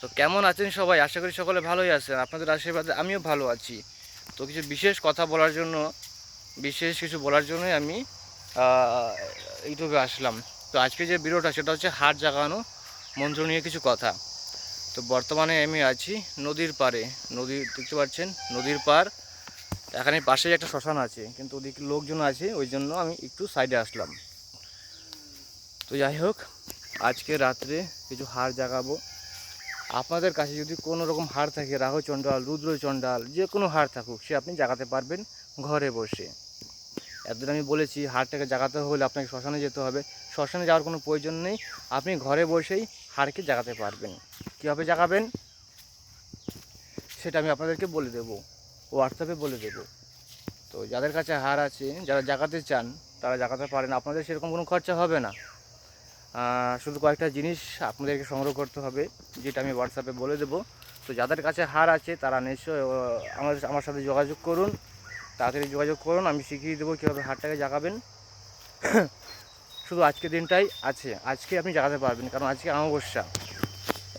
তো কেমন আছেন সবাই? আশা করি সকলে ভালোই আছেন। আপনাদের আশীর্বাদে আমিও ভালো আছি। তো কিছু বিশেষ কথা বলার জন্য, বিশেষ কিছু বলার জন্যই আমি ইউটিউবে আসলাম। তো আজকে যে ভিডিওটা, সেটা হচ্ছে হাট জাগানো, মন্ত্র নিয়ে কিছু কথা। তো বর্তমানে আমি আছি নদীর পাড়ে। নদী দেখতে পাচ্ছেন? নদীর পাড়। এখানে পাশেই একটা শ্মশান আছে। কিন্তু ওদিকে লোকজন আছে, ওই জন্য আমি একটু সাইডে আসলাম। তো যাই হোক, আজকে রাত্রে কিছু হার জাগাবো। আপনাদের কাছে যদি কোনো রকম হার থাকে রাহু চণ্ডাল রুদ্র চণ্ডাল যে কোনো হার থাকুক, সে আপনি জাগাতে পারবেন ঘরে বসে। এতদিন আমি বলেছি, হারটাকে জাগাতে হলে আপনাকে শ্মশানে যেতে হবে। শ্মশানে যাওয়ার কোনো প্রয়োজন নেই। আপনি ঘরে বসেই হারকে জাগাতে পারবেন। কীভাবে জাগাবেন? সেটা আমি আপনাদেরকে বলে দেবো। হোয়াটসঅ্যাপে বলে দেবো। তো যাদের কাছে হার আছে, যারা জাগাতে চান, তারা জাগাতে পারেন। আপনাদের সেরকম কোনো খরচা হবে না। শুধু কয়েকটা জিনিস আপনাদেরকে সংগ্রহ করতে হবে যেটা আমি হোয়াটসঅ্যাপে বলে দেবো। তো যাদের কাছে হার আছে তারা নিশ্চয়ই আহ, আমার আমার সাথে যোগাযোগ করুন। তাড়াতাড়ি যোগাযোগ করুন আমি শিখিয়ে দেবো কীভাবে হারটাকে জাগাবেন। শুধু আজকে দিনটাই আছে আজকে আপনি জাগাতে পারবেন কারণ আজকে অমাবস্যা।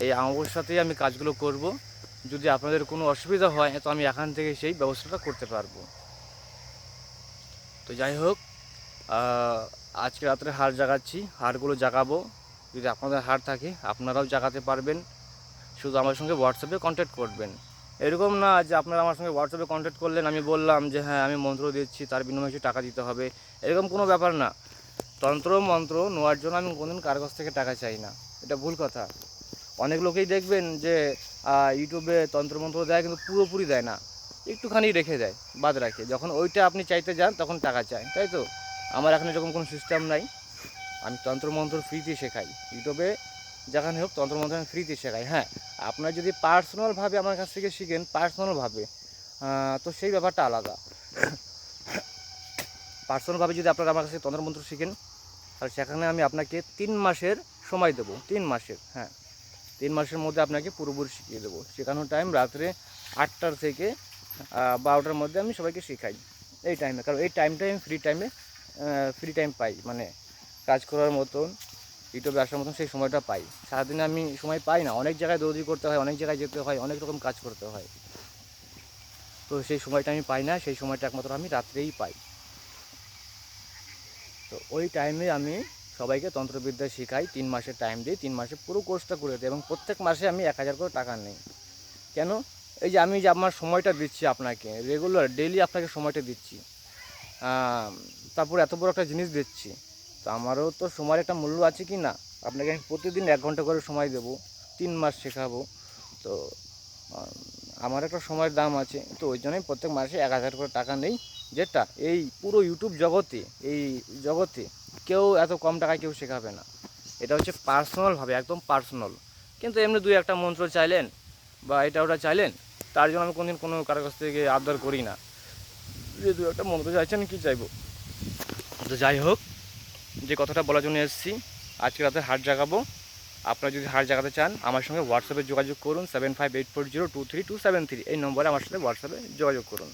এই অমাবস্যাতেই আমি কাজগুলো করব। যদি আপনাদের কোনো অসুবিধা হয় তো আমি এখান থেকে সেই ব্যবস্থাটা করতে পারব। তো যাই হোক আজকে রাত্রে হার জাগাচ্ছি, হারগুলো জাগাবো। যদি আপনাদের হার থাকে, আপনারাও জাগাতে পারবেন। শুধু আমার সঙ্গে হোয়াটসঅ্যাপে কন্ট্যাক্ট করবেন। এরকম না যে আপনারা আমার সঙ্গে হোয়াটসঅ্যাপে কন্ট্যাক্ট করলেন, আমি বললাম যে হ্যাঁ আমি মন্ত্র দিচ্ছি, তার বিনিময়ে কিছু টাকা দিতে হবে। এরকম কোনো ব্যাপার না। তন্ত্র, মন্ত্র নেওয়ার জন্য আমি কোনোদিন কার কাছ থেকে টাকা চাই না। এটা ভুল কথা। অনেক লোকেই দেখবেন যে ইউটিউবে তন্ত্রমন্ত্র দেয়, কিন্তু পুরোপুরি দেয় না। একটুখানি রেখে দেয়, বাদ রাখে। যখন ওইটা আপনি চাইতে যান, তখন টাকা চায়, তাই তো? আমার এখন এরকম কোনো সিস্টেম নাই। আমি তন্ত্রমন্ত্র ফ্রিতে শেখাই। ইউটিউবে যেখানে হোক তন্ত্রমন্ত্র আমি ফ্রিতে শেখাই হ্যাঁ। আপনারা যদি পার্সোনালভাবে আমার কাছ থেকে শিখেন পার্সোনালভাবে তো সেই ব্যাপারটা আলাদা। পার্সোনালভাবে যদি আপনারা আমার কাছে তন্ত্রমন্ত্র শিখেন, তাহলে সেখানে আমি আপনাকে তিন মাসের সময় দেবো, তিন মাসের হ্যাঁ। তিন মাসের মধ্যে আপনাকে পুরোপুরি শিখিয়ে দেবো। শেখানোর টাইম রাত্রে আটটার থেকে বারোটার মধ্যে আমি সবাইকে শেখাই। এই টাইমে কারণ এই টাইমটাই আমি ফ্রি টাইমে ফ্রি টাইম পাই। মানে কাজ করার মতন ইউটিউবে আসার মতন সেই সময়টা পাই। সারাদিনে আমি সময় পাই না। অনেক জায়গায় দৌড়ি করতে হয়, অনেক জায়গায় যেতে হয়, অনেক রকম কাজ করতে হয়। তো সেই সময়টা আমি পাই না, সেই সময়টা একমাত্র আমি রাত্রেই পাই। তো ওই টাইমে আমি সবাইকে তন্ত্রবিদ্যা শেখাই, তিন মাসের টাইম দিই, তিন মাসে পুরো কোর্সটা করে দিই এবং প্রত্যেক মাসে আমি এক হাজার করে টাকা নেই। কেন? এই যে আমি যে আমার সময়টা দিচ্ছি আপনাকে রেগুলার ডেলি আপনাকে সময়টা দিচ্ছি। তারপর এত বড় একটা জিনিস দিচ্ছি তো আমারও তো সময়ের একটা মূল্য আছে কি না? আপনাকে আমি প্রতিদিন এক ঘণ্টা করে সময় দেবো, তিন মাস শেখাবো। তো আমার একটা সময়ের দাম আছে। তো ওই জন্যই প্রত্যেক মাসে এক হাজার করে টাকা নেই। যেটা এই পুরো ইউটিউব জগতে, এই জগতে কেউ এত কম টাকায় কেউ শেখাবে না। এটা হচ্ছে পার্সোনালভাবে একদম পার্সোনাল কিন্তু এমনি দুই একটা মন্ত্র চাইলেন বা এটা ওটা চাইলেন, তার জন্য আমি কোনদিন কোনো কারোর কাছ থেকে আবদার করি না। যে দু একটা মন্ত্র চাইছেন, কি চাইব? তো যাই হোক, যে কথাটা বলার জন্য এসেছি, আজকে রাতে হাট জাগাবো। আপনারা যদি হাট জাগাতে চান, আমার সঙ্গে হোয়াটসঅ্যাপে যোগাযোগ করুন seven five eight four zero two three two seven three এই নম্বরে আমার সাথে হোয়াটসঅ্যাপে যোগাযোগ করুন।